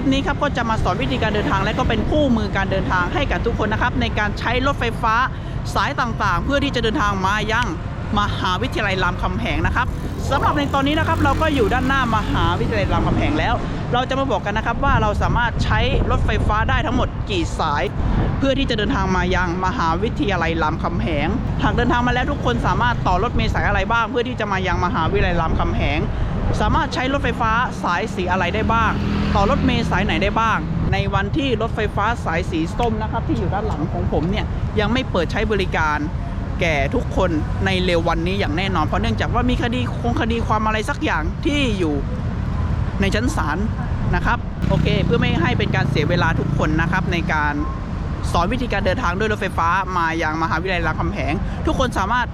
ลิปนี้ครับก็จะมาสอนวิธีการเดินทาง และก็เป็นคู่มือการเดินทางให้กับทุกคนนะครับ ในการใช้รถไฟฟ้าสายต่างๆ เพื่อที่จะเดินทางมายังมหาวิทยาลัยรามคำแหงนะครับสำหรับในตอนนี้นะครับเราก็อยู่ด้านหน้ามหาวิทยาลัยรามคำแหงแล้ว เราจะมาบอกกันนะครับว่าเราสามารถใช้รถไฟฟ้าได้ทั้งหมดกี่สาย เพื่อที่จะเดินทางมายังมหาวิทยาลัยรามคำแหงหากเดินทางมาแล้วทุกคนสามารถต่อรถเมล์สายอะไรบ้าง เพื่อที่จะมายังมหาวิทยาลัยรามคำแหง สามารถใช้รถไฟฟ้าสายสีอะไรได้บ้าง ต่อรถเมล์สายไหนได้บ้าง ในวันที่รถไฟฟ้าสายสีส้มนะครับ ที่อยู่ด้านหลังของผมเนี่ยยังไม่เปิดใช้บริการแก่ทุกคนในเร็ววันนี้อย่างแน่นอน เพราะเนื่องจากว่ามีคดีคงคดีความอะไรสักอย่างที่อยู่ในชั้นศาลนะครับโอเค เพื่อไม่ให้เป็นการเสียเวลาทุกคนนะครับในการสอนวิธีการเดินทางด้วยรถไฟฟ้ามายังมหาวิทยาลัยรามคำแหง ทุกคนสามารถ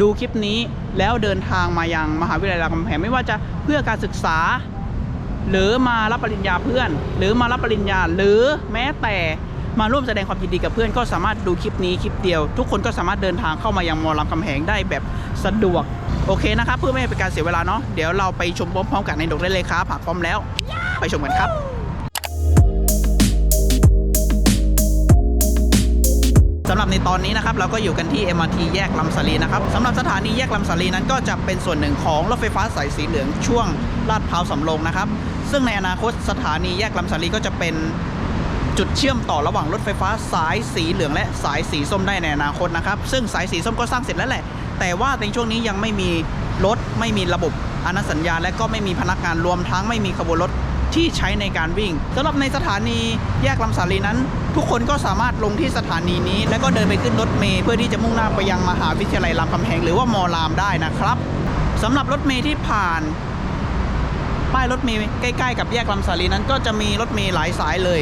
ดูคลิปนี้แล้วเดินทางมายังมหาวิทยาลัยรามคำแหง ไม่ว่าจะเพื่อการศึกษา หรือมารับปริญญาเพื่อน หรือมารับปริญญาหรือแม้แต่มาร่วมแสดงความยินดีกับเพื่อนก็สามารถดูคลิปนี้คลิปเดียว ทุกคนก็สามารถเดินทางเข้ามายังมอลำคำแหงได้แบบสะดวก โอเคนะครับ เพื่อไม่ให้เป็นการเสียเวลาเนาะเดี๋ยวเราไปชมพร้อมๆกันในดกได้เลยครับผักพร้อมแล้ว ไปชมกันครับำหรับในตอนนี้นะครับเราก็อยู่กันที่ MRT แยกลำสาลีนะครับสำหรับสถานีแยกลำสาลีนั้นก็จะเป็นส่วนหนึ่งของรถไฟฟ้าสายสีเหลืองช่วงลาดพร้าวสำโรงนะครับ ซึ่งในอนาคตสถานีแยกลำสาลีก็จะเป็นจุดเชื่อมต่อระหว่างรถไฟฟ้าสายสีเหลือง และสายสีส้มได้ในอนาคตนะครับ ซึ่งสายสีส้มก็สร้างเสร็จแล้วแหละ แต่ว่าในช่วงนี้ยังไม่มีรถไม่มีระบบอนุสัญญา และก็ไม่มีพนักงานรวมทั้งไม่มีขบวนรถ ที่ใช้ในการวิ่งสำหรับในสถานีแยกลำสาลีนั้น ทุกคนก็สามารถลงที่สถานีนี้ แล้วก็เดินไปขึ้นรถเมล์เพื่อที่จะมุ่งหน้าไปยังมหาวิทยาลัยรามคำแหงหรือว่ามอรามได้นะครับสำหรับรถเมล์ที่ผ่านป้ายรถเมล์ใกล้ ๆ กับแยกลำสาลีนั้น ก็จะมีรถเมล์หลายสายเลย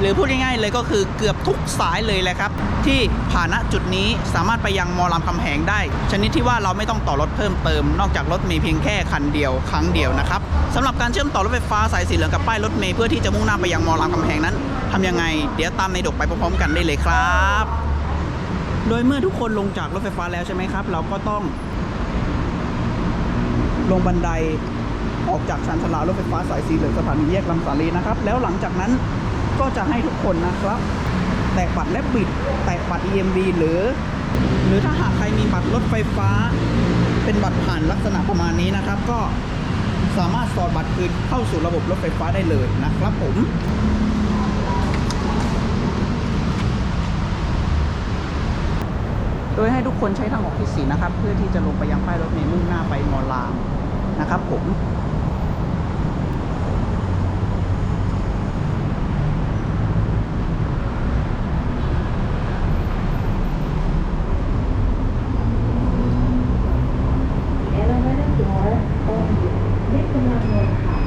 หรือพูดง่ายๆเลยก็คือเกือบทุกสายเลยแหละครับ ที่ผ่านณจุดนี้สามารถไปยังมอลำคำแหงได้ ชนิดที่ว่าเราไม่ต้องต่อรถเพิ่มเติม นอกจากรถเมล์เพียงแค่คันเดียวครั้งเดียวนะครับสำหรับการเชื่อมต่อรถไฟฟ้าสายสีเหลืองกับป้ายรถเมล์เพื่อที่จะมุ่งหน้าไปยังมอลำคำแหงนั้นทำยังไง เดี๋ยวตามในดกไปพร้อมๆกันได้เลยครับ โดยเมื่อทุกคนลงจากรถไฟฟ้าแล้วใช่ไหมครับ เราก็ต้อง ลงบันไดออกจากชานชาลารถไฟฟ้าสายสีเหลืองสถานีแยกลำสาลีนะครับ แล้วหลังจากนั้น ก็จะให้ทุกคนนะครับ แตะบัตรและบิด แตะบัตร EMB หรือ หรือถ้าหากใครมีบัตรรถไฟฟ้า เป็นบัตรผ่านลักษณะประมาณนี้นะครับ ก็สามารถสอดบัตรคืนเข้าสู่ระบบรถไฟฟ้าได้เลยนะครับผมโดยให้ทุกคนใช้ทางออกที่สีนะครับ เพื่อที่จะลงไปยังป้ายรถเมล์มุ่งหน้าไปมอลามนะครับผม The elevator door open. Lift the number up.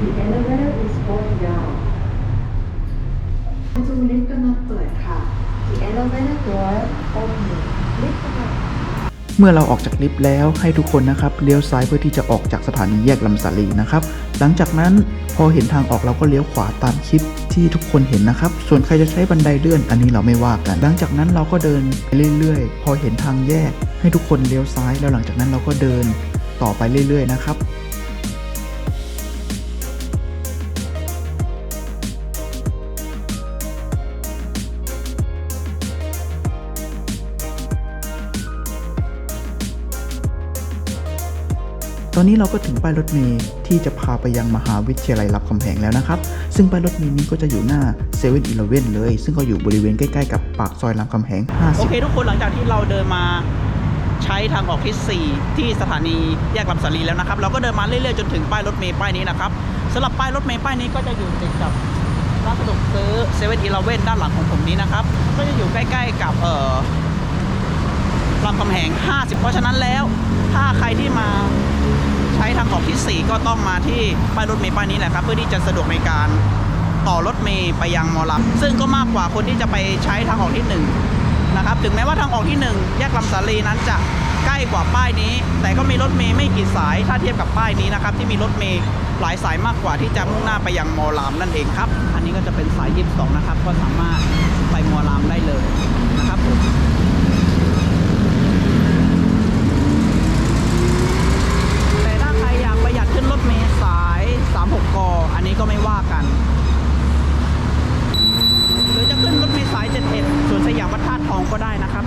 The elevator is going down. ประตูลิฟต์กำลังเปิดค่ะ The elevator door open. Lift the number เมื่อเราออกจากลิฟต์แล้วให้ทุกคนนะครับเลี้ยวซ้ายเพื่อที่จะออกจากสถานีแยกลำสาลีนะครับหลังจากนั้นพอเห็นทางออกเราก็เลี้ยวขวาตามคลิปที่ทุกคนเห็นนะครับ ส่วนใครจะใช้บันไดเลื่อนอันนี้เราไม่ว่ากัน หลังจากนั้นเราก็เดินไปเรื่อยๆ พอเห็นทางแยก ให้ทุกคนเลี้ยวซ้ายแล้วหลังจากนั้นเราก็เดินต่อไปเรื่อยๆนะครับ อนนี้เราก็ถึงป้ายรถเมล์ที่จะพาไปยังมหาวิทยาลัยรามคำแหงแล้วนะครับ ซึ่งป้ายรถเมล์นี้ก็จะอยู่หน้า7 e เ e ่ e อเลย ซึ่งก็อยู่บริเวณใกล้ๆกับปากซอยรามคำแหงโอเค ทุกคนหลังจากที่เราเดินมาใช้ทางออกที่ 4 ที่สถานีแยกลำสาลีแล้วนะครับ เราก็เดินมาเรื่อยๆจนถึงป้ายรถเมล์ป้ายนี้นะครับสำหรับป้ายรถเมล์ป้ายนี้ก็จะอยู่ติดกับร้านสะดวกซื้อเซเว่นอีเลเว่นด้านหลังของผมนี้นะครับ ก็จะอยู่ใกล้ๆกับเอ่อรามคำแหง 50 เพราะฉะนั้นแล้ว ถ้าใครที่มา ช้ทางออกที่ 4 ก็ต้องมาที่ป้ายรถเมล์ป้ายนี้แหละครับ เพื่อที่จะสะดวกในการต่อรถเมล์ไปยังมอลำซึ่งก็มากกว่าคนที่จะไปใช้ทางออกที่หนึ่งนะครับถึงแม้ว่าทางออกที่ 1 แยกลำสาลีนั้นจะใกล้กว่าป้ายนี้ แต่ก็มีรถเมย์ไม่กี่สายถ้าเทียบกับป้ายนี้นะครับที่มีรถเมย์หลายสายมากกว่าที่จะมุ่งหน้าไปยังมอลามนั่นเองครับ อันนี้ก็จะเป็นสาย 22 นะครับ ก็สามารถไปมอลาม ก็ไม่ว่ากัน หรือจะขึ้นรถเมล์สาย 71ส่วนสยามวัดธาตุทองก็ได้นะครับ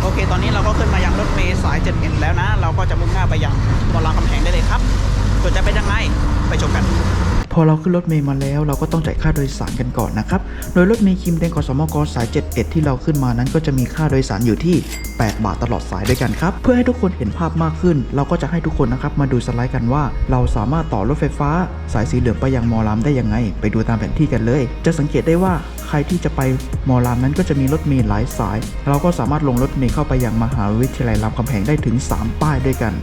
โอเค ตอนนี้เราก็ขึ้นมายังรถเมล์สาย 71 แล้วนะ เราก็จะมุ่งหน้าไปยังบอลลังคำแหงได้เลยครับส่วนจะเป็นยังไงไปชมกัน พอเราขึ้นรถเมย์มาแล้ว เราก็ต้องจ่ายค่าโดยสารกันก่อนนะครับ โดยรถเมย์คิมแดงกสมกสาย 71 ที่เราขึ้นมานั้นก็จะมีค่าโดยสารอยู่ที่ 8 บาทตลอดสายด้วยกันครับ เพื่อให้ทุกคนเห็นภาพมากขึ้น เราก็จะให้ทุกคนนะครับมาดูสไลด์กันว่า เราสามารถต่อรถไฟฟ้า สายสีเหลืองไปยังมอลามได้ยังไง ไปดูตามแผนที่กันเลย จะสังเกตได้ว่า รที่จะไปมอลามนั้นก็จะมีรถเมล์หลายสาย เราก็สามารถลงรถเมล์เข้าไปยังมหาวิทยาลัยรามคำแหงได้ถึง 3 ป้ายด้วยกัน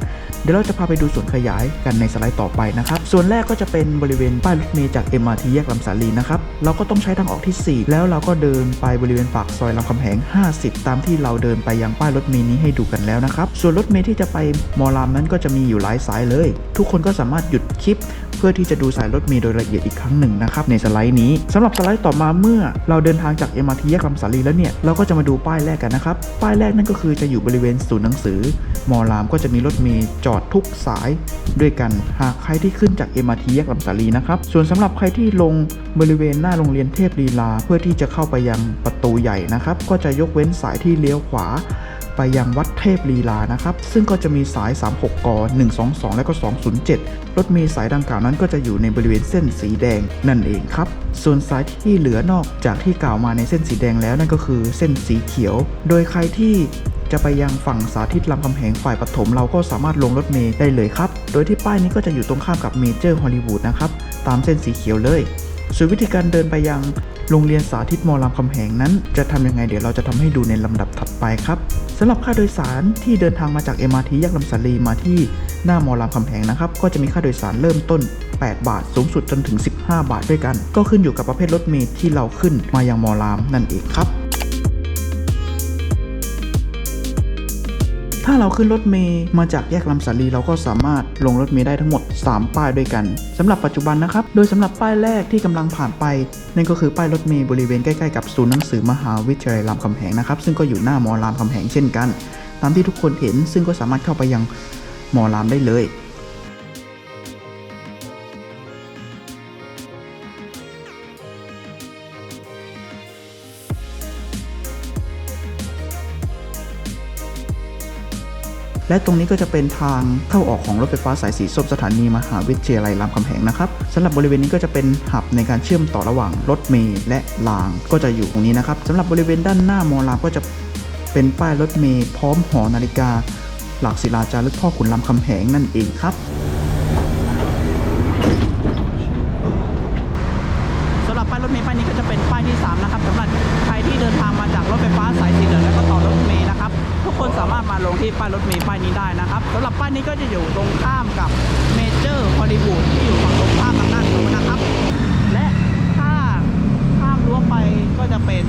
เดี๋ยวเราจะพาไปดูส่วนขยายกันในสไลด์ต่อไปนะครับ ส่วนแรกก็จะเป็นบริเวณป้ายรถเมล์จาก MRT แยกลำสาลีนะครับ เราก็ต้องใช้ทางออกที่ 4 แล้วเราก็เดินไปบริเวณปากซอยลำคำแหง 50 ตามที่เราเดินไปยังป้ายรถเมล์นี้ให้ดูกันแล้วนะครับ ส่วนรถเมล์ที่จะไปมอลามนั้นก็จะมีอยู่หลายสายเลย ทุกคนก็สามารถหยุดคลิป พื่อที่จะดูสายรถเมล์โดยละเอียดอีกครั้งหนึ่งนะครับในสไลด์นี้สำหรับสไลด์ต่อมาเมื่อ เราเดินทางจาก MRT แยกลำสาลีแล้วเนี่ยเราก็จะมาดูป้ายแรกกันนะครับป้ายแรกนั่นก็คือจะอยู่บริเวณศูนย์หนังสือมอลามก็จะมีรถเมล์จอดทุกสายด้วยกันหากใครที่ขึ้นจาก MRT แยกลำสาลีนะครับส่วนสำหรับใครที่ลงบริเวณหน้าโรงเรียนเทพลีลา เพื่อที่จะเข้าไปยังประตูใหญ่นะครับก็จะยกเว้นสายที่เลี้ยวขวา ไปยังวัดเทพลีลานะครับ ซึ่งก็จะมีสาย 36ก122 และก็ 207 รถเมล์สายดังกล่าวนั้นก็จะอยู่ในบริเวณเส้นสีแดงนั่นเองครับ ส่วนสายที่เหลือนอกจากที่กล่าวมาในเส้นสีแดงแล้วนั่นก็คือเส้นสีเขียว โดยใครที่จะไปยังฝั่งสาธิตลำคำแหงฝ่ายปฐมเราก็สามารถลงรถเมล์ได้เลยครับ โดยที่ป้ายนี้ก็จะอยู่ตรงข้ามกับเมเจอร์ฮอลลีวูดนะครับ ตามเส้นสีเขียวเลย ส่วนวิธีการเดินไปยังโรงเรียนสาธิตมอรามคำแหงนั้น จะทำยังไงเดี๋ยวเราจะทำให้ดูในลำดับถัดไปครับสำหรับค่าโดยสารที่เดินทางมาจาก MRT แยกลำสาลีมาที่หน้ามอรามคำแหงนะครับก็จะมีค่าโดยสารเริ่มต้น 8 บาท สูงสุดจนถึง 15 บาทด้วยกัน ก็ขึ้นอยู่กับประเภทรถเมล์ที่เราขึ้นมายังมอรามนั่นเองครับ ถ้าเราขึ้นรถเมย์มาจากแยกลำสาลีเราก็สามารถลงรถเมย์ได้ทั้งหมด 3 ป้ายด้วยกันสำหรับปัจจุบันนะครับ โดยสำหรับป้ายแรกที่กำลังผ่านไป นั่นก็คือป้ายรถเมย์บริเวณใกล้ๆกับศูนย์หนังสือมหาวิทยาลัยรามคำแหงนะครับซึ่งก็อยู่หน้ามอรามคำแหงเช่นกัน ตามที่ทุกคนเห็นซึ่งก็สามารถเข้าไปยังมอรามได้เลย และตรงนี้ก็จะเป็นทางเข้าออกของรถไฟฟ้าสายสีส้มสถานีมหาวิทยาลัยรามคำแหงนะครับสำหรับบริเวณนี้ก็จะเป็นหับในการเชื่อมต่อระหว่างรถเมล์และรางก็จะอยู่ตรงนี้นะครับสำหรับบริเวณด้านหน้ามอรามก็จะเป็นป้ายรถเมล์พร้อมหอนาฬิกา หลักศิลาจารึกพ่อขุนรามคำแหงนั่นเองครับ ป้ายรถเมล์ป้ายนี้ได้นะครับสำหรับป้ายนี้ก็จะอยู่ตรงข้ามกับเมเจอร์ฮอลลีวูดที่อยู่ฝั่งตรงข้ามทางด้านนู้นนะครับ และถ้าข้ามรั้วไปก็จะเป็น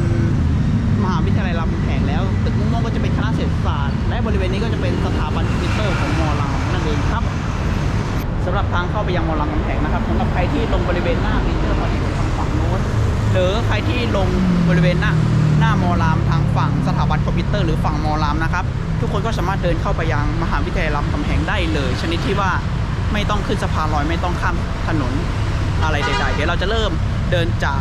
มหาวิทยาลัยรามคำแหงแล้วตึกม่วงก็จะเป็นคณะเศรษฐศาสตร์ และบริเวณนี้ก็จะเป็นสถาบันคอมพิวเตอร์ของมอลามนั่นเองครับสำหรับทางเข้าไปยังมอลังกำแพงนะครับสำหรับใครที่ลงบริเวณหน้าเมเจอร์พอดีทางฝั่งโน้นหรือใครที่ลงบริเวณหน้าหน้ามอรามทางฝั่งสถาบันคอมพิวเตอร์หรือฝั่งมอรามนะครับ ทุกคนก็สามารถเดินเข้าไปยังมหาวิทยาลัยรามคำแหงได้เลย ชนิดที่ว่าไม่ต้องขึ้นสะพานลอยไม่ต้องข้ามถนนอะไรใดๆ เดี๋ยวเราจะเริ่มเดินจาก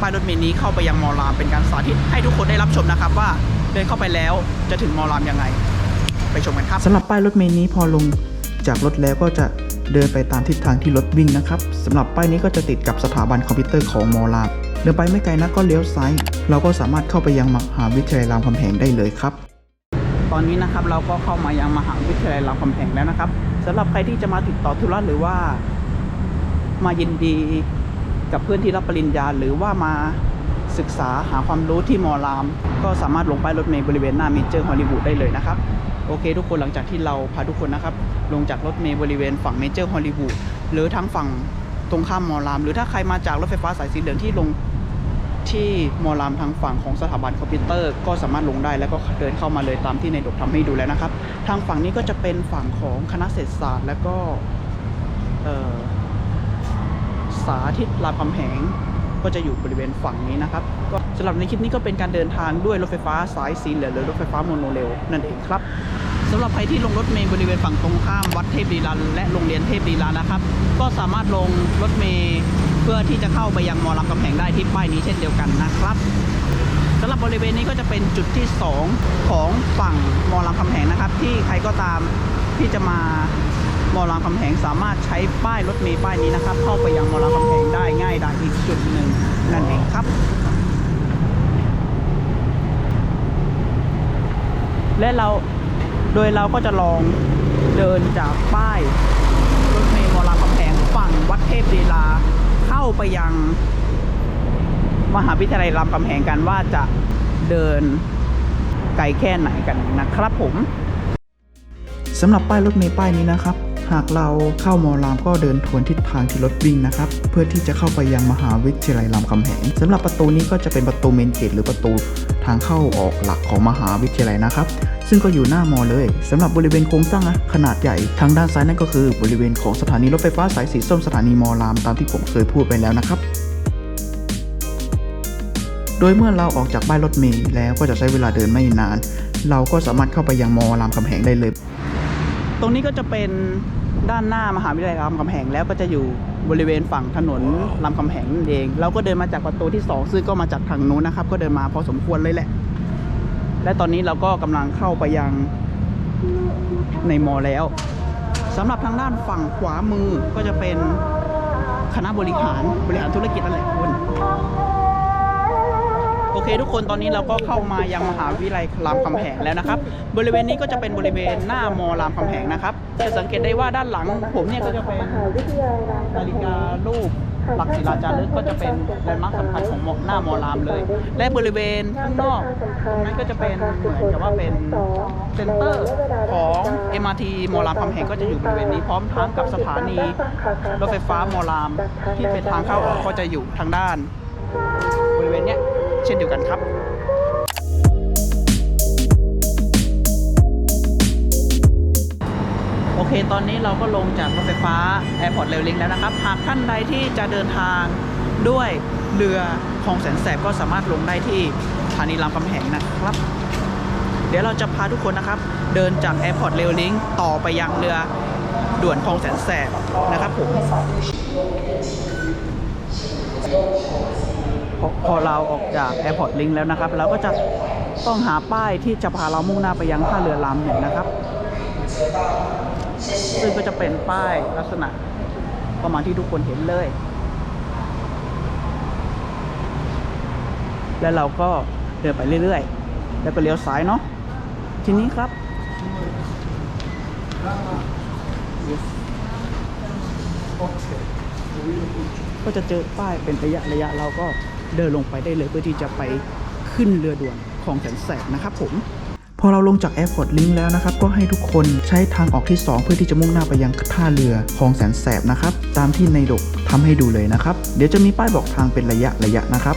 ป้ายรถเมล์นี้เข้าไปยังมอรามเป็นการสาธิตให้ทุกคนได้รับชมนะครับว่าเดินเข้าไปแล้วจะถึงมอรามยังไง ไปชมกันครับสำหรับป้ายรถเมล์นี้พอลงจากรถแล้วก็จะเดินไปตามทิศทางที่รถวิ่งนะครับสำหรับป้ายนี้ก็จะติดกับสถาบันคอมพิวเตอร์ของมอลามเดินไปไม่ไกลนักก็เลี้ยวซ้าย เราก็สามารถเข้าไปยังมหาวิทยาลัยรามคำแหงได้เลยครับ ตอนนี้นะครับเราก็เข้ามายังมหาวิทยาลัยรามคำแหงแล้วนะครับสำหรับใครที่จะมาติดต่อธุระหรือว่า มายินดีกับเพื่อนที่รับปริญญา หรือว่ามาศึกษาหาความรู้ที่มอราม ก็สามารถลงป้ายรถเมล์บริเวณหน้าเมเจอร์ฮอลลีวูดได้เลยนะครับโอเค ทุกคนหลังจากที่เราพาทุกคนนะครับ ลงจากรถเมล์บริเวณฝั่งเมเจอร์ฮอลลีวูดหรือทั้งฝั่งตรงข้ามมอราม หรือถ้าใครมาจากรถไฟฟ้าสายสีเหลืองที่ลง ที่มอรามทางฝั่งของสถาบันคอมพิวเตอร์ ก็สามารถลงได้แล้วก็เดินเข้ามาเลยตามที่ในดกทำให้ดูแล้วนะครับ ทางฝั่งนี้ก็จะเป็นฝั่งของคณะเศรษฐศาสตร์ แล้วก็สาธิตรามคำแหงก็จะอยู่บริเวณฝั่งนี้นะครับก็สำหรับในคลิปนี้ก็เป็นการเดินทางด้วยรถไฟฟ้าสายสีเหลืองหรือรถไฟฟ้าโมโนเรลนั่นเองครับ สำหรับใครที่ลงรถเมล์บริเวณฝั่งตรงข้ามวัดเทพลีลาและโรงเรียนเทพลีลานะครับ ก็สามารถลงรถเมล์เพื่อที่จะเข้าไปยังมอลำกำแพงได้ที่ป้ายนี้เช่นเดียวกันนะครับสำหรับบริเวณนี้ก็จะเป็นจุดที่ 2 ของฝั่งมอลำคำแหงนะครับ ที่ใครก็ตามที่จะมามอลำคำแหงสามารถใช้ป้ายรถเมล์ป้ายนี้นะครับ เข้าไปยังมอลำคำแหงได้ง่ายดายอีกจุดหนึ่งนั่นเองครับ และเรา โดยเราก็จะลองเดินจากป้ายรถเมล์มอลำคำแหงฝั่งวัดเทพลีลา เข้าไปยัง มหาวิทยาลัยรามคำแหงกันว่าจะเดินไกลแค่ไหนกันนะครับผมสำหรับป้ายรถเมล์ป้ายนี้นะครับ หากเราเข้ามอรามก็เดินทวนทิศทางที่รถวิ่งนะครับ เพื่อที่จะเข้าไปยังมหาวิทยาลัยรามคำแหงสำหรับประตูนี้ก็จะเป็นประตูเมนเกตหรือประตูทางเข้าออกหลักของมหาวิทยาลัยนะครับ ซึ่งก็อยู่หน้ามอเลยสำหรับบริเวณโครงสร้างขนาดใหญ่ทางด้านซ้ายนั่นก็คือบริเวณของสถานีรถไฟฟ้าสายสีส้มสถานีมอรามตามที่ผมเคยพูดไปแล้วนะครับโดยเมื่อเราออกจากป้ายรถเมล์แล้วก็จะใช้เวลาเดินไม่นาน เราก็สามารถเข้าไปยังมอรามคำแหงได้เลย ตรงนี้ก็จะเป็น ด้านหน้ามหาวิทยาลัยรามคำแหงแล้วก็จะอยู่บริเวณฝั่งถนนรามคำแหงนั่นเอง เราก็เดินมาจากประตูที่ 2 ซึ่งก็มาจากทางนู้นนะครับ ก็เดินมาพอสมควรเลยแหละ และตอนนี้เราก็กำลังเข้าไปยังในมอแล้วสำหรับทางด้านฝั่งขวามือก็จะเป็นคณะบริหารบริหารธุรกิจนั่นแหละคุณ โอเค ทุกคนตอนนี้เราก็เข้ามายังมหาวิทยาลัยรามคำแหงแล้วนะครับ บริเวณนี้ก็จะเป็นบริเวณหน้ามอรามคำแหงนะครับจะสังเกตได้ว่าด้านหลังผมเนี่ยก็จะเป็นนาฬิการูปหลักศิลาจารึกก็จะเป็นแลนด์มาร์คสำคัญของหน้ามอรามเลย และบริเวณข้างนอกนั้นก็จะเป็นเหมือนกับว่าเป็นเซ็นเตอร์ของ MRT มอรามคำแหงก็จะอยู่บริเวณนี้พร้อมทั้งกับสถานีรถไฟฟ้ามอรามที่เป็นทางเข้าออกก็จะอยู่ทางด้าน เช่นเดียวกันครับโอเค ตอนนี้เราก็ลงจากรถไฟฟ้า Airport Rail Link แล้วนะครับ หากท่านใดที่จะเดินทางด้วยเรือคลองแสนแสบก็สามารถลงได้ที่สถานีรามคำแหงนะครับ เดี๋ยวเราจะพาทุกคนนะครับ เดินจาก Airport Rail Link ต่อไปยังเรือด่วนคลองแสนแสบนะครับผม พอเราออกจาก Airport Link แล้วนะครับ เราก็จะต้องหาป้ายที่จะพาเรามุ่งหน้าไปยังท่าเรือลำหนึ่งนะครับ ซึ่งก็จะเป็นป้ายลักษณะประมาณที่ทุกคนเห็นเลย แล้วเราก็เดินไปเรื่อยๆ แล้วก็เลี้ยวซ้ายเนาะ ทีนี้ครับ ก็จะเจอป้ายเป็นระยะระยะเราก็ เดินลงไปได้เลยเพื่อที่จะไปขึ้นเรือด่วนของแสนแสบนะครับผมพอเราลงจาก Airport Link แล้วนะครับก็ให้ทุกคนใช้ทางออกที่ 2 เพื่อที่จะมุ่งหน้าไปยังท่าเรือคลองแสนแสบนะครับตามที่ในดกทำให้ดูเลยนะครับ เดี๋ยวจะมีป้ายบอกทางเป็นระยะระยะนะครับ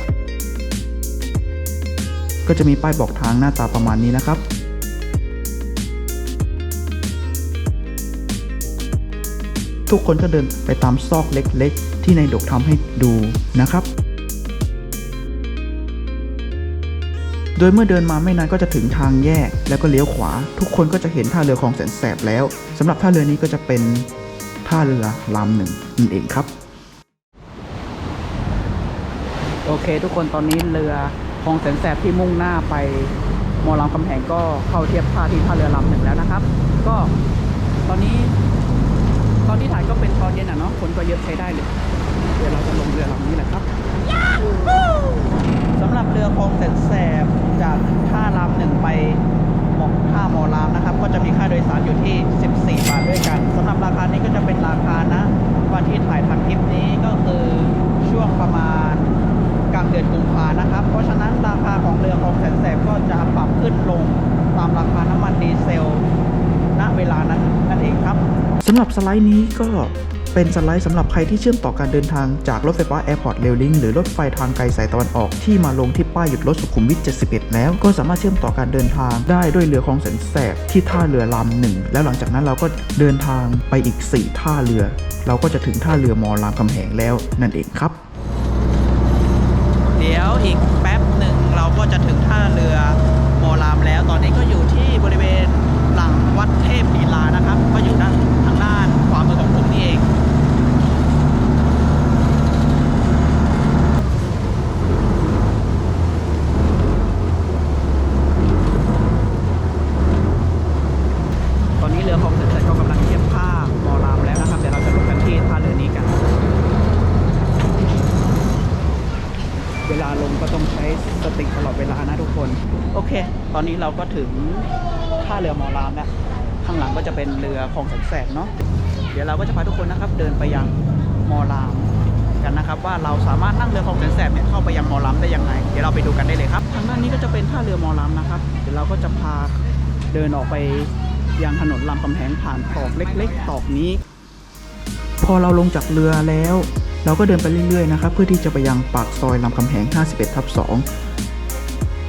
ก็จะมีป้ายบอกทางหน้าตาประมาณนี้นะครับทุกคนก็เดินไปตามซอกเล็กๆ ที่ในดกทำให้ดูนะครับ โดยเมื่อเดินมาไม่นานก็จะถึงทางแยก แล้วก็เลี้ยวขวา ทุกคนก็จะเห็นท่าเรือคลองแสนแสบแล้วสำหรับท่าเรือนี้ก็จะเป็นท่าเรือลำหนึ่งนั่นเองครับ โอเค ทุกคนตอนนี้เรือคลองแสนแสบที่มุ่งหน้าไปมอลำคำแหงก็เข้าเทียบท่าที่ท่าเรือลำหนึ่งแล้วนะครับ ก็ตอนนี้ตอนที่ถ่ายก็เป็นตอนเย็นอะเนาะคนก็เยอะใช้ได้เลย เดี๋ยวเราจะลงเรือลำนี้แหละครับำหรับเรือคลองแสนแสบจากท่ารามหนึ่งไปหมอกท่ามอรามนะครับ ก็จะมีค่าโดยสารอยู่ที่ 14 บาทด้วยกันสำหรับราคานี้ก็จะเป็นราคานะวันที่ถ่ายทำคลิปนี้ก็คือช่วงประมาณกลางเดือนกุมภานะครับ เพราะฉะนั้นราคาของเรือคลองแสนแสบก็จะปรับขึ้นลงตามราคาน้ำมันดีเซล ณเวลานั้นนั่นเองครับสำหรับสไลด์นี้ก็ เป็นสไลด์สำหรับใครที่เชื่อมต่อการเดินทางจากรถไฟฟ้า Airport Rail Link หรือรถไฟทางไกลสายตะวันออกที่มาลงที่ป้ายหยุดรถสุขุมวิท 71 แล้ว ก็สามารถเชื่อมต่อการเดินทางได้ด้วยเรือคลองแสนแสบที่ท่าเรือลำหนึ่งแล้วหลังจากนั้นเราก็เดินทางไปอีก 4 ท่าเรือ เราก็จะถึงท่าเรือมอรามคำแหงแล้วนั่นเองครับ เดี๋ยวอีกแป๊บหนึ่งเราก็จะถึงท่าเรือโมรามแล้ว ตอนนี้ก็อยู่ที่บริเวณหลังวัดเทพลีลานะครับ ก็อยู่ด้านทางด้านขวามือของผมนี่เอง โนี้เราก็ถึงท่าเรือมอรามแล้วข้างหลังก็จะเป็นเรือคลองแสนแสบเนาะเดี๋ยวเราก็จะพาทุกคนนะครับ เดินไปยังมอรามกันนะครับ ว่าเราสามารถนั่งเรือคลองแสนแสบเนี่ยเข้าไปยังมอรามได้ยังไง เดี๋ยวเราไปดูกันได้เลยครับ ทางด้านนี้ก็จะเป็นท่าเรือมอรามนะครับ เดี๋ยวเราก็จะพาเดินออกไปยังถนนลำกำแหงผ่านตอกเล็ก ๆ ตอกนี้ พอเราลงจากเรือแล้ว เราก็เดินไปเรื่อยๆนะครับ เพื่อที่จะไปยังปากซอยลำคำแหง51ทับ2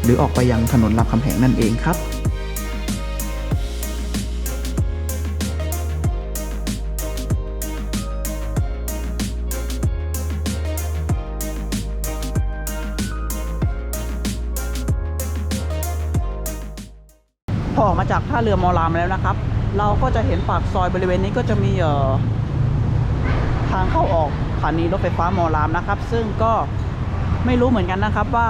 หรือออกไปยังถนนลำคำแหงนั่นเองครับพอออกมาจากท่าเรือมอรามแล้วนะครับ เราก็จะเห็นปากซอยบริเวณนี้ก็จะมีเอ่อทางเข้าออกสถานีรถไฟฟ้ามอรามนะครับ ซึ่งก็ไม่รู้เหมือนกันนะครับว่า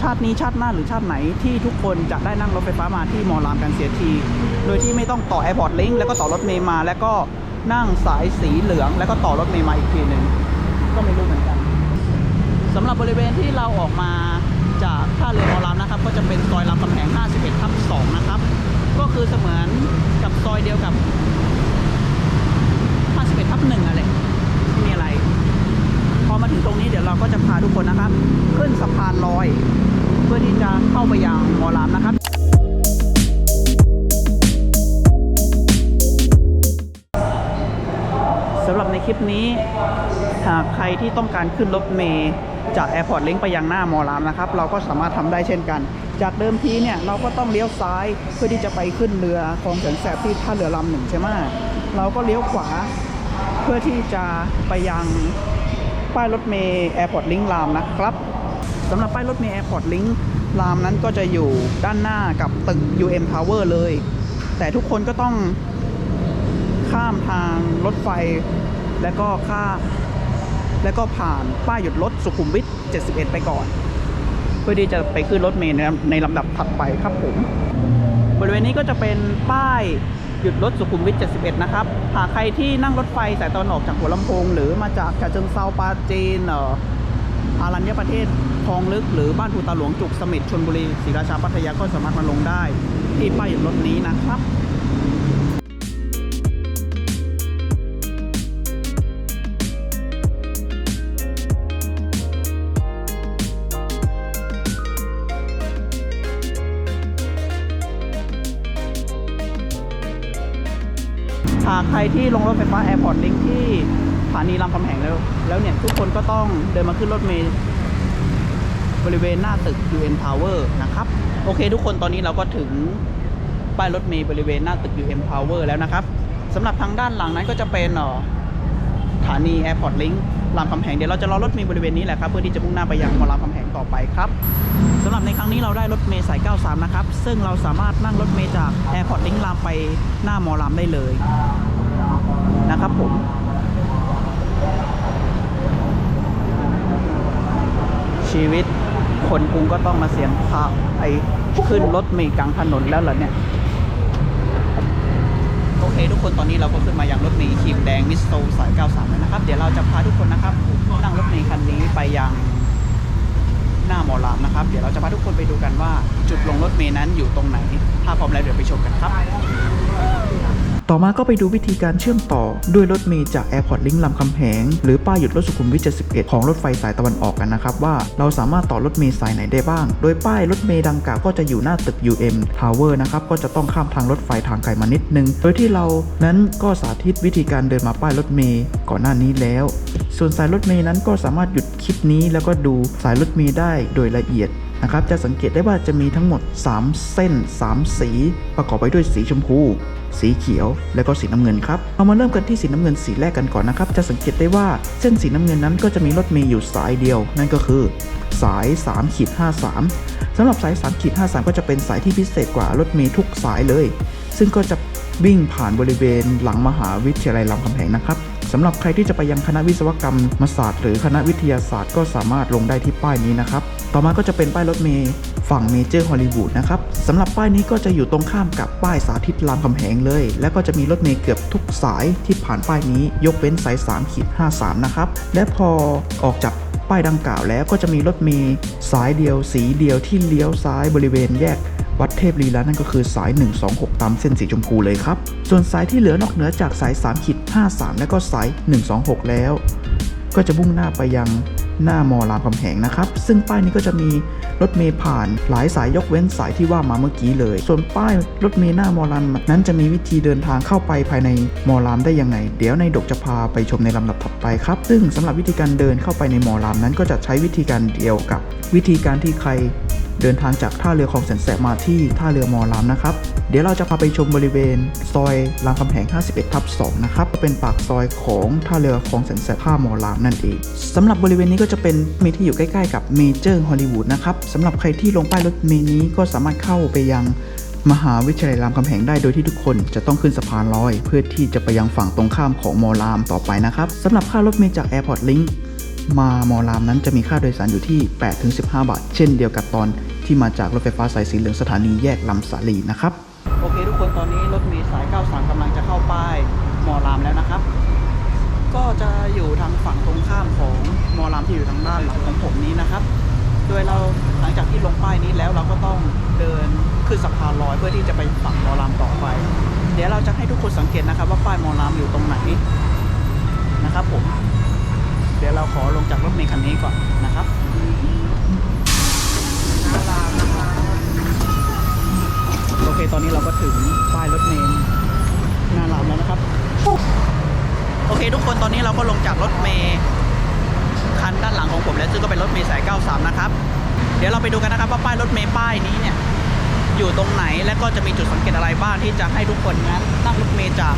ชาตินี้ชาติหน้าหรือชาติไหนที่ทุกคนจะได้นั่งรถไฟฟ้ามาที่มอรามกันเสียที โดยที่ไม่ต้องต่อ Airport Link แล้วก็ต่อรถเมล์มา แล้วก็นั่งสายสีเหลือง แล้วก็ต่อรถเมล์มาอีกทีหนึ่งก็ไม่รู้เหมือนกันสำหรับบริเวณที่เราออกมาจากท่าเรือมอลามนะครับ ก็จะเป็นซอยลำคำแหง 51ทับ2นะครับ ก็คือเสมือนกับซอยเดียวกับ 51ทับ1อะไรไม่มีอะไร อมาถึงตรงนี้เดี๋ยวเราก็จะพาทุกคนนะครับ ขึ้นสะพานลอย เพื่อที่จะเข้าไปยังมอลามนะครับสำหรับในคลิปนี้หากใครที่ต้องการขึ้นรถเมย์จาก Airport Link ไปยังหน้ามอลามนะครับ เราก็สามารถทำได้เช่นกัน จากเดิมทีเนี่ยเราก็ต้องเลี้ยวซ้ายเพื่อที่จะไปขึ้นเรือคลองแสนแสบที่ท่าเรือลำหนึ่งใช่ไหมเราก็เลี้ยวขวาเพื่อที่จะไปยัง ป้ายรถเมย์ Airport Link รามนะครับสำหรับป้ายรถเมย์ Airport Link รามนั้นก็จะอยู่ด้านหน้ากับตึก UM Tower เลย แต่ทุกคนก็ต้องข้ามทางรถไฟ แล้วก็ข้าแล้วก็ผ่านป้ายหยุดรถสุขุมวิท 71 ไปก่อน เพื่อที่จะไปขึ้นรถเมล์ในในลำดับถัดไปครับผม บริเวณนี้ก็จะเป็นป้าย หยุดรถสุขุมวิท 71 นะครับ หากใครที่นั่งรถไฟสายตะวันออกจากหัวลำโพง หรือมาจากฉะเชิงเซาปาจีนเอ่ออารัญญประเทศคลองลึก หรือบ้านภูตาหลวงจุกสม็ดชนบุรีศรีราชาพัทยาก็สามารถมาลงได้ ที่ป้ายหยุดรถนี้นะครับ ใครที่ลงรถไฟฟ้า Airport Link ที่สถานีรามคำแหงแล้วแล้วเนี่ย ทุกคนก็ต้องเดินมาขึ้นรถเมล์บริเวณหน้าตึก UN Tower นะครับ โอเค ทุกคนตอนนี้เราก็ถึงป้ายรถเมล์บริเวณหน้าตึก UN Tower แล้วนะครับสำหรับทางด้านหลังนั้นก็จะเป็นสถานี Airport Link รามคำแหงเดี๋ยวเราจะรอรถเมล์บริเวณนี้แหละครับ เพื่อที่จะมุ่งหน้าไปยังมอรามคำแหงต่อไปครับสำหรับในครั้งนี้เราได้รถเมล์สาย 93 นะครับ ซึ่งเราสามารถนั่งรถเมล์จาก Airport Link รามไปหน้ามอรามได้เลย นะครับผมชีวิตคนกรุงก็ต้องมาเสี่ยงพาไอ้ขึ้นรถเมล์กลางถนนแล้วเหรอเนี่ย โอเค ทุกคนตอนนี้เราก็ขึ้นมาอยังรถเมล์ขีมแดงมิสโซสาย 93 แล้วนะครับ เดี๋ยวเราจะพาทุกคนนะครับนั่งรถเมล์คันนี้ไปยังหน้ามอลามนะครับ เดี๋ยวเราจะพาทุกคนไปดูกันว่า จุดลงรถเมล์นั้นอยู่ตรงไหน ถ้าพร้อมแล้วเดี๋ยวไปชมกันครับ ต่อมาก็ไปดูวิธีการเชื่อมต่อด้วยรถเมล์จาก Airport Link ลำคำแหง หรือป้ายหยุดรถสุขุมวิท 71 ของรถไฟสายตะวันออกกันนะครับ ว่าเราสามารถต่อรถเมล์สายไหนได้บ้าง โดยป้ายรถเมล์ดังกล่าวก็จะอยู่หน้าตึก UM Tower นะครับก็จะต้องข้ามทางรถไฟทางไกลมานิดนึง โดยที่เรานั้นก็สาธิตวิธีการเดินมาป้ายรถเมล์ก่อนหน้านี้แล้ว ส่วนสายรถเมล์นั้นก็สามารถหยุดคลิปนี้ แล้วก็ดูสายรถเมล์ได้โดยละเอียดนะครับจะสังเกตได้ว่าจะมีทั้งหมด 3 เส้น 3 สี ประกอบไปด้วยสีชมพู สีเขียว และก็สีน้ำเงินครับเอามาเริ่มกันที่สีน้ำเงินสีแรกกันก่อนนะครับ จะสังเกตได้ว่าเส้นสีน้ำเงินนั้นก็จะมีรถเมย์อยู่สายเดียว นั่นก็คือสาย3ขีด53สำหรับสาย3ขีด53 ก็จะเป็นสายที่พิเศษกว่ารถเมย์ทุกสายเลย ซึ่งก็จะวิ่งผ่านบริเวณหลังมหาวิทยาลัยรามคำแหงนะครับ สำหรับใครที่จะไปยังคณะวิศวกรรมศาสตร์ หรือคณะวิทยาศาสตร์ก็สามารถลงได้ที่ป้ายนี้นะครับ ต่อมาก็จะเป็นป้ายรถเมล์ฝั่งเมเจอร์ฮอลลีวูดนะครับสำหรับป้ายนี้ก็จะอยู่ตรงข้ามกับป้ายสาธิตรามคำแหงเลย แล้วก็จะมีรถเมล์เกือบทุกสายที่ผ่านป้ายนี้ยกเว้นสาย3ขีด53นะครับและพอออกจากป้ายดังกล่าวแล้วก็จะมีรถเมล์สายเดียวสีเดียวที่เลี้ยวซ้ายบริเวณแยก วัดเทพลีลานั่นก็คือสาย 126 ตามเส้นสีชมพูเลยครับ ส่วนสายที่เหลือนอกเหนือจากสาย3ขีด53 และก็สาย 126 แล้ว ก็จะมุ่งหน้าไปยังหน้ามอรามคำแหงนะครับ ซึ่งป้ายนี้ก็จะมีรถเมย์ผ่านหลายสายยกเว้นสายที่ว่ามาเมื่อกี้เลย ส่วนป้ายรถเมย์หน้ามอรามนั้นจะมีวิธีเดินทางเข้าไปภายในมอรามได้ยังไง เดี๋ยวในดกจะพาไปชมในลำดับถัดไปครับ ซึ่งสำหรับวิธีการเดินเข้าไปในมอรามนั้นก็จะใช้วิธีการเดียวกับ วิธีการที่ใคร เดินทางจากท่าเรือคลองแสนแสบมาที่ท่าเรือมอรามนะครับ เดี๋ยวเราจะพาไปชมบริเวณ ซอยรามคำแหง 51 ทับ 2 นะครับเป็นปากซอยของท่าเรือคลองแสนแสบท่ามอรามนั่นเองสำหรับบริเวณนี้ก็จะเป็นเมที่อยู่ใกล้ๆกับเมเจอร์ฮอลลีวูดนะครับสำหรับใครที่ลงป้ายรถเมล์นี้ก็สามารถเข้าไปยังมหาวิทยาลัยรามคำแหงได้โดยที่ทุกคนจะต้องขึ้นสะพานลอย เพื่อที่จะไปยังฝั่งตรงข้ามของมอรามต่อไปนะครับสำหรับค่ารถเมล์จาก Airport Link มาหมอรามนั้นจะมีค่าโดยสารอยู่ที่ 8-15 บาท เช่นเดียวกับตอนที่มาจากรถไฟฟ้าสายสีเหลืองสถานีแยกลำสาลีนะครับ โอเค ทุกคนตอนนี้รถเมล์สาย 93กำลังจะเข้าป้ายมอรามแล้วนะครับ ก็จะอยู่ทางฝั่งตรงข้ามของมอรามที่อยู่ทางด้านหลังของผมนี้นะครับ โดยเราหลังจากที่ลงป้ายนี้แล้วเราก็ต้องเดินขึ้นสะพานลอยเพื่อที่จะไปฝั่งมอรามต่อไป เดี๋ยวเราจะให้ทุกคนสังเกตนะครับ ว่าป้ายมอรามอยู่ตรงไหนนะครับผม เดี๋ยวเราขอลงจากรถเมล์คันนี้ก่อนนะครับโอเคตอนนี้เราก็ถึงป้ายรถเมล์หน้ารามแล้วนะครับ โอเคทุกคนตอนนี้เราก็ลงจากรถเมล์คันด้านหลังของผมแล้วซึ่งก็เป็นรถเมล์สาย 93 นะครับ เดี๋ยวเราไปดูกันนะครับว่าป้ายรถเมล์ป้ายนี้เนี่ยอยู่ตรงไหนและก็จะมีจุดสังเกตอะไรบ้างที่จะให้ทุกคนนั้นนั่งรถเมล์จาก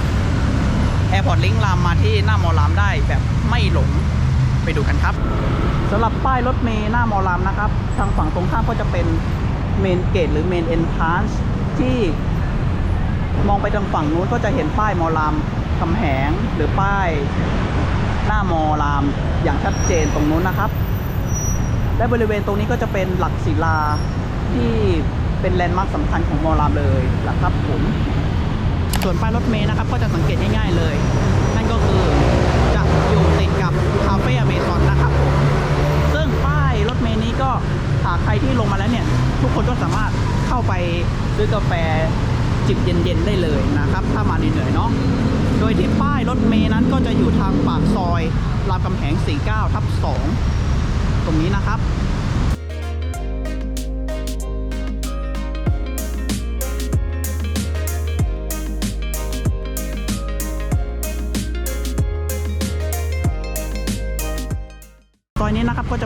แอร์พอร์ตลิงก์รามมาที่หน้ามอรามได้แบบไม่หลง ไปดูกันครับสำหรับป้ายรถเมล์หน้ามอรามนะครับ ทางฝั่งตรงข้ามก็จะเป็นเมนเกตหรือเมนเอนทรานซ์ที่มองไปทางฝั่งนู้นก็จะเห็นป้ายมอรามคำแหงหรือป้ายหน้ามอรามอย่างชัดเจนตรงนู้นนะครับ และบริเวณตรงนี้ก็จะเป็นหลักศิลาที่เป็นแลนด์มาร์คสำคัญของมอรามเลยล่ะครับผมส่วนป้ายรถเมย์นะครับ ก็จะสังเกตง่ายๆเลย นั่นก็คือจะอยู่ ติดกับคาเฟ่อเมซอนนะครับผมซึ่งป้ายรถเมล์นี้ก็หากใครที่ลงมาแล้วเนี่ย ทุกคนก็สามารถเข้าไปซื้อกาแฟจิบเย็นๆได้เลยนะครับ ถ้ามาเหนื่อยๆเนาะโดยที่ป้ายรถเมล์นั้นก็จะอยู่ทางปากซอยรามคำแหง49ทับ2ตรงนี้นะครับ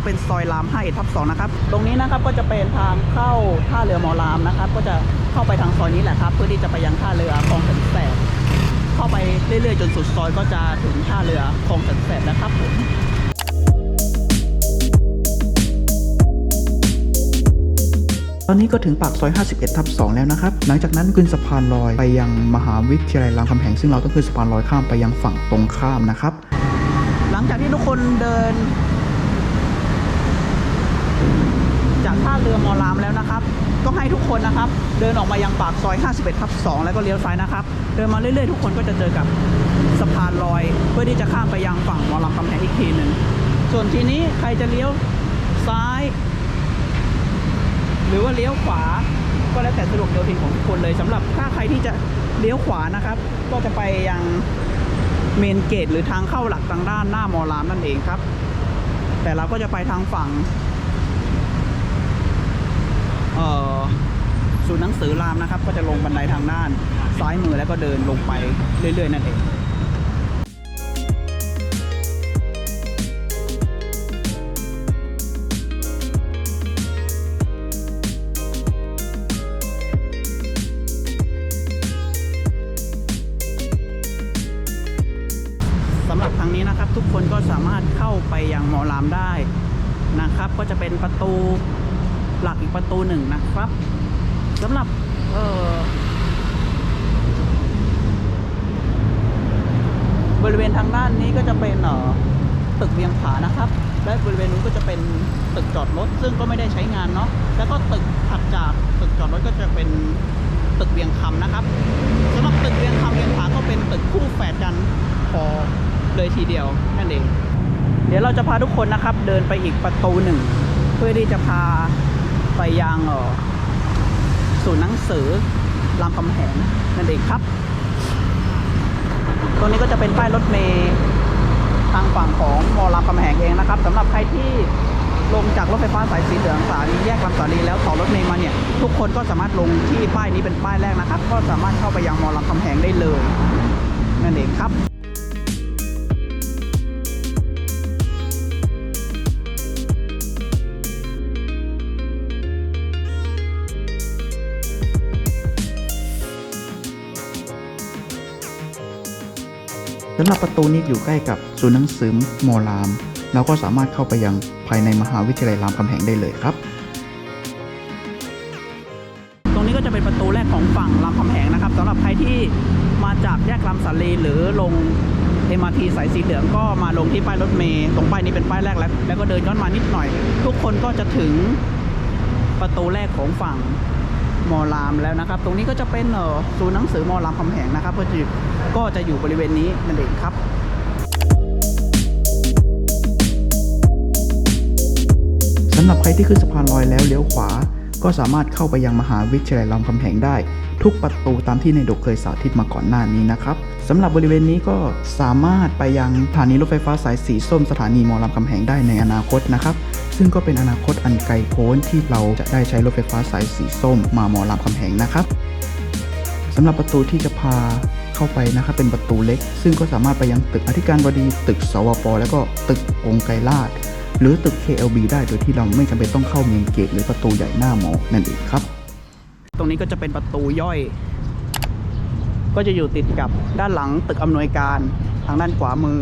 เป็นซอยราม51ทับ2นะครับ ตรงนี้นะครับก็จะเป็นทางเข้าท่าเรือมอรามนะครับ ก็จะเข้าไปทางซอยนี้แหละครับ เพื่อที่จะไปยังท่าเรือคลองแสนแสบเข้าไปเรื่อยๆ จนสุดซอยก็จะถึงท่าเรือคลองแสนแสบนะครับผมตอนนี้ก็ถึงปากซอย 51 ทับ 2 แล้วนะครับ หลังจากนั้นขึ้นสะพานลอยไปยังมหาวิทยาลัยรามคำแหง ซึ่งเราต้องขึ้นสะพานลอยข้ามไปยังฝั่งตรงข้ามนะครับ หลังจากที่ทุกคนเดิน 3 แล้วนะครับ ก็ให้ทุกคนนะครับ เดินออกมายังปากซอย 51ทับ2แล้วก็เลี้ยวซ้ายนะครับ เดินมาเรื่อยๆ ทุกคนก็จะเจอกับสะพานลอย เพื่อที่จะข้ามไปยังฝั่งมอลำกำแพงอีกทีหนึ่งส่วนทีนี้ใครจะเลี้ยวซ้าย หรือว่าเลี้ยวขวา ก็แล้วแต่สะดวกเดียวทีของทุกคนเลย สำหรับถ้าใครที่จะเลี้ยวขวานะครับ ก็จะไปยังเมนเกตหรือทางเข้าหลักทางด้านหน้ามอลามนั่นเองครับ แต่เราก็จะไปทางฝั่ง ศูนย์หนังสือรามนะครับ ก็จะลงบันไดทางด้านซ้ายมือแล้วก็เดินลงไปเรื่อยๆนั่นเองสำหรับทางนี้นะครับทุกคนก็สามารถเข้าไปยังมอรามได้นะครับ ก็จะเป็นประตู หลักอีกประตูหนึ่งนะครับสำหรับเอ่อบริเวณทางด้านนี้ก็จะเป็นเอ่อตึกเวียงผานะครับ และบริเวณนู้นก็จะเป็นตึกจอดรถ ซึ่งก็ไม่ได้ใช้งานเนาะแล้วก็ตึกถัดจากตึกจอดรถก็จะเป็นตึกเวียงคำนะครับสำหรับตึกเวียงคำเวียงผาก็เป็นตึกคู่แฝดกันพอเลยทีเดียวนั่นเอง เดี๋ยวเราจะพาทุกคนนะครับ เดินไปอีกประตูหนึ่ง เพื่อที่จะพา ไปยังศูนย์หนังสือรามคำแหงนั่นเองครับ ตรงนี้ก็จะเป็นป้ายรถเมล์ทางฝั่งของมอรามคำแหงเองนะครับสำหรับใครที่ลงจากรถไฟฟ้าสายสีเหลืองสานีแยกลำสาลีแล้วต่อรถเมล์มาเนี่ย ทุกคนก็สามารถลงที่ป้ายนี้เป็นป้ายแรกนะครับ ก็สามารถเข้าไปยังมอรามคำแหงได้เลย นั่นเองครับ สำหรับประตูนี้อยู่ใกล้กับศูนย์หนังสือมอราม เราก็สามารถเข้าไปยังภายในมหาวิทยาลัยรามคำแหงได้เลยครับ ตรงนี้ก็จะเป็นประตูแรกของฝั่งรามคำแหงนะครับสำหรับใครที่มาจากแยกลำสาลีหรือลง MRT สายสีเหลืองก็มาลงที่ป้ายรถเมล์ตรงป้ายนี้เป็นป้ายแรกแล้ว แล้วก็เดินย้อนมานิดหน่อย ทุกคนก็จะถึงประตูแรกของฝั่ง มอรามแล้วนะครับ ตรงนี้ก็จะเป็นศูนย์หนังสือมอรามคำแหงนะครับ ก็จะก็จะอยู่บริเวณนี้นั่นเองครับสำหรับใครที่ขึ้นสะพานลอยแล้วเลี้ยวขวา ก็สามารถเข้าไปยังมหาวิทยาลัยรามคำแหงได้ ทุกประตูตามที่ในดกเคยสาธิตมาก่อนหน้านี้นะครับสำหรับบริเวณนี้ก็สามารถไปยังสถานีรถไฟฟ้าสายสีส้มสถานีมอรามคำแหงได้ในอนาคตนะครับ ซึ่งก็เป็นอนาคตอันไกลโพ้นที่เราจะได้ใช้รถไฟฟ้าสายสีส้ม มาหมอรามคำแหงนะครับสำหรับประตูที่จะพาเข้าไปนะครับเป็นประตูเล็ก ซึ่งก็สามารถไปยังตึกอธิการบดีตึกสวปแล้วก็ตึกองค์ไกรลาดหรือตึก KLB ได้โดยที่เราไม่จำเป็นต้องเข้าเมนเกตหรือประตูใหญ่หน้าหมอนั่นเองครับ ตรงนี้ก็จะเป็นประตูย่อย ก็จะอยู่ติดกับด้านหลังตึกอำนวยการทางด้านขวามือ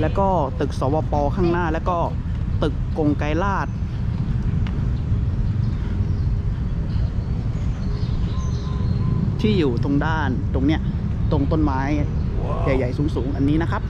แล้วก็ตึกสวปข้างหน้า แล้วก็ตึกกงไกรลาดที่อยู่ตรงด้านตรงเนี้ยตรงต้นไม้ใหญ่ ๆ สูง ๆ อันนี้นะครับ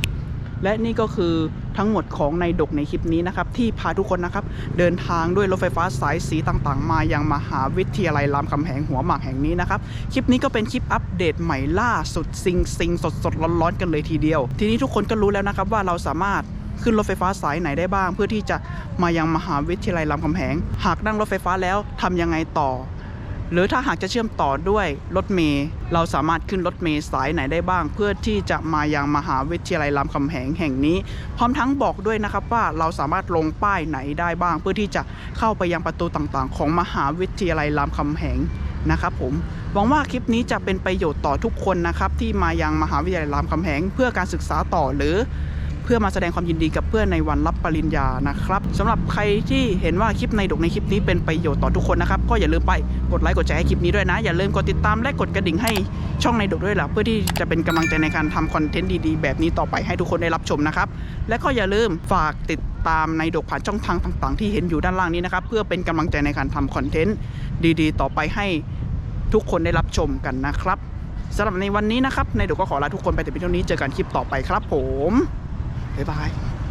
และนี่ก็คือ ทั้งหมดของในดกในคลิปนี้นะครับที่พาทุกคนนะครับเดินทางด้วยรถไฟฟ้าสายสีต่างๆ มายังมหาวิทยาลัยรามคำแหงหัวหมากแห่งนี้นะครับคลิปนี้ก็เป็นคลิปอัปเดตใหม่ล่าสุดซิงซิงสดสดร้อนๆกันเลยทีเดียว ทีนี้ทุกคนก็รู้แล้วนะครับว่าเราสามารถขึ้นรถไฟฟ้าสายไหนได้บ้าง เพื่อที่จะมายังมหาวิทยาลัยรามคำแหง หากนั่งรถไฟฟ้าแล้วทำยังไงต่อ หรือถ้าหากจะเชื่อมต่อด้วยรถเมล์เราสามารถขึ้นรถเมล์สายไหนได้บ้าง เพื่อที่จะมายังมหาวิทยาลัยรามคำแหงแห่งนี้ พร้อมทั้งบอกด้วยนะครับว่าเราสามารถลงป้ายไหนได้บ้าง เพื่อที่จะเข้าไปยังประตูต่างๆ ของมหาวิทยาลัยรามคำแหงนะครับผมหวังว่าคลิปนี้จะเป็นประโยชน์ต่อทุกคนนะครับที่มายังมหาวิทยาลัยรามคำแหงเพื่อการศึกษาต่อหรือ เพื่อมาแสดงความยินดีกับเพื่อนในวันรับปริญญานะครับสำหรับใครที่เห็นว่าคลิปในดกในคลิปนี้เป็นประโยชน์ต่อทุกคนนะครับก็อย่าลืมไปกดไลค์กดแชร์ให้คลิปนี้ด้วยนะ อย่าลืมกดติดตามและกดกระดิ่งให้ช่องในดกด้วยล่ะเพื่อที่จะเป็นกำลังใจในการทำคอนเทนต์ดีๆ แบบนี้ต่อไปให้ทุกคนได้รับชมนะครับและก็อย่าลืมฝากติดตามในดกผ่านช่องทางต่างๆ ที่เห็นอยู่ด้านล่างนี้นะครับเพื่อเป็นกำลังใจในการทำคอนเทนต์ดีๆ ต่อไปให้ทุกคนได้รับชมกันนะครับสำหรับในวันนี้นะครับ ในดกก็ขอลาทุกคนไปแต่เพียงเท่านี้ เจอกันคลิปต่อไปครับผม บ๊ายบาย